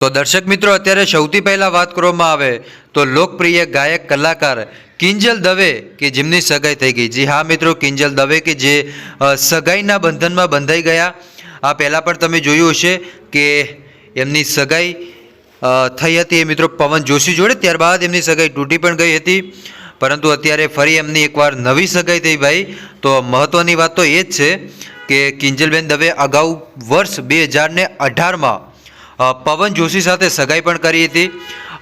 તો દર્શક મિત્રો, અત્યારે સૌથી પહેલાં વાત કરવામાં આવે તો લોકપ્રિય ગાયક કલાકાર કિંજલ દવે કે જેમની સગાઈ થઈ ગઈ. જી હા મિત્રો, કિંજલ દવે કે જે સગાઈના બંધનમાં બંધાઈ ગયા. આ પહેલાં પણ તમે જોયું હશે કે એમની સગાઈ થઈ હતી એ મિત્રો પવન જોશી જોડે. ત્યારબાદ એમની સગાઈ તૂટી પણ ગઈ હતી. પરંતુ અત્યારે ફરી એમની એકવાર નવી સગાઈ થઈ ભાઈ. તો મહત્ત્વની વાત તો એ જ છે કે કિંજલબેન દવે અગાઉ વર્ષ બે હજારને અઢારમાં પવન જોશી સાથે સગાઈ પણ કરી હતી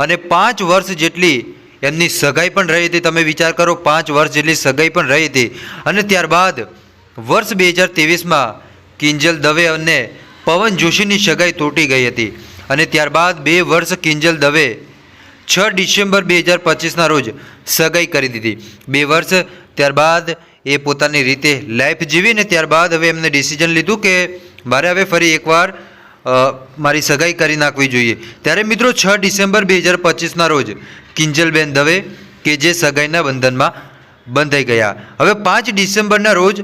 અને પાંચ વર્ષ જેટલી એમની સગાઈ પણ રહી હતી. તમે વિચાર કરો, પાંચ વર્ષ જેટલી સગાઈ પણ રહી હતી. અને ત્યારબાદ વર્ષ બે હજાર ત્રેવીસમાં કિંજલ દવે અને પવન જોશીની સગાઈ તૂટી ગઈ હતી. અને ત્યારબાદ બે વર્ષ કિંજલ દવે છ ડિસેમ્બર બે હજાર પચીસના રોજ સગાઈ કરી દીધી. બે વર્ષ, ત્યારબાદ એ પોતાની રીતે લાઈફ જીવીને ત્યારબાદ હવે એમને ડિસિઝન લીધું કે મારે હવે ફરી એકવાર મારી સગાઈ કરી નાખવી જોઈએ. ત્યારે મિત્રો છ ડિસેમ્બર બે હજાર પચીસના રોજ કિંજલબેન દવે કે જે સગાઈના બંધનમાં બંધાઈ ગયા. હવે પાંચ ડિસેમ્બરના રોજ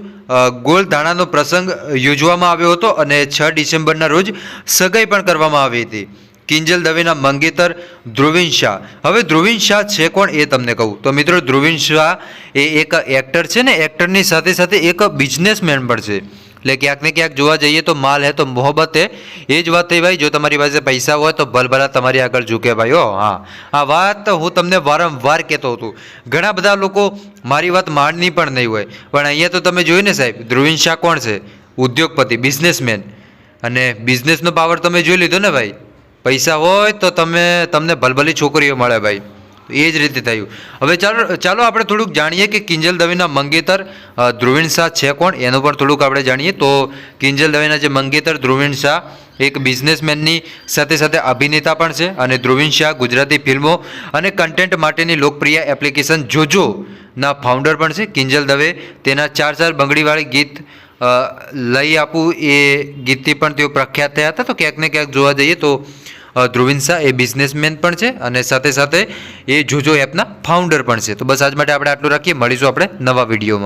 ગોલ ધાણાનો પ્રસંગ યોજવામાં આવ્યો હતો અને છ ડિસેમ્બરના રોજ સગાઈ પણ કરવામાં આવી હતી. કિંજલ દવેના મંગેતર ધ્રુવિન શાહ. હવે ધ્રુવિન શાહ છે કોણ એ તમને કહું. તો મિત્રો ધ્રુવિન શાહ એ એક એક્ટર છે ને એક્ટરની સાથે સાથે એક બિઝનેસમેન પણ છે. એટલે ક્યાંક ને ક્યાંક જોવા જઈએ તો માલ હે તો મોહબ્બત હે. એ જ વાત થઈ ભાઈ, જો તમારી પાસે પૈસા હોય તો ભલભલા તમારી આગળ ઝૂકે ભાઈ, હો, હા. આ વાત હું તમને વારંવાર કહેતો હતો. ઘણા બધા લોકો મારી વાત માણની પણ નહીં હોય. પણ અહીંયા તો તમે જોયું ને સાહેબ, ધ્રુવીન શાહ કોણ છે? ઉદ્યોગપતિ બિઝનેસમેન અને બિઝનેસનો પાવર તમે જોઈ લીધો ને ભાઈ? પૈસા હોય તો તમે, તમને ભલભલી છોકરીઓ મળે ભાઈ. એ જ રીતે થયું. હવે ચાલો ચાલો આપણે થોડુંક જાણીએ કે કિંજલ દવેના મંગેતર ધ્રુવીણ શાહ છે કોણ? એનું પણ થોડુંક આપણે જાણીએ. તો કિંજલ દવેના જે મંગેતર, ધ્રુવીણ શાહ, એક બિઝનેસમેનની સાથે સાથે અભિનેતા પણ છે અને ધ્રુવીણ શાહ ગુજરાતી ફિલ્મો અને કન્ટેન્ટ માટેની લોકપ્રિય એપ્લિકેશન જોજો ના ફાઉન્ડર પણ છે કિંજલ દવે. તેના ચાર ચાર બંગડીવાળી ગીત લઈ આપું. એ ગીતથી પણ તેઓ પ્રખ્યાત થયા હતા. તો ક્યાંક ને ક્યાંક જોવા જઈએ તો ધ્રુવીન શાહ એ બિઝનેસમેન પણ છે અને સાથે સાથે એ જોજો એપના ફાઉન્ડર પણ છે. તો બસ આજ માટે આપણે આટલું રાખીએ. મળીશું આપણે નવા વિડીયોમાં.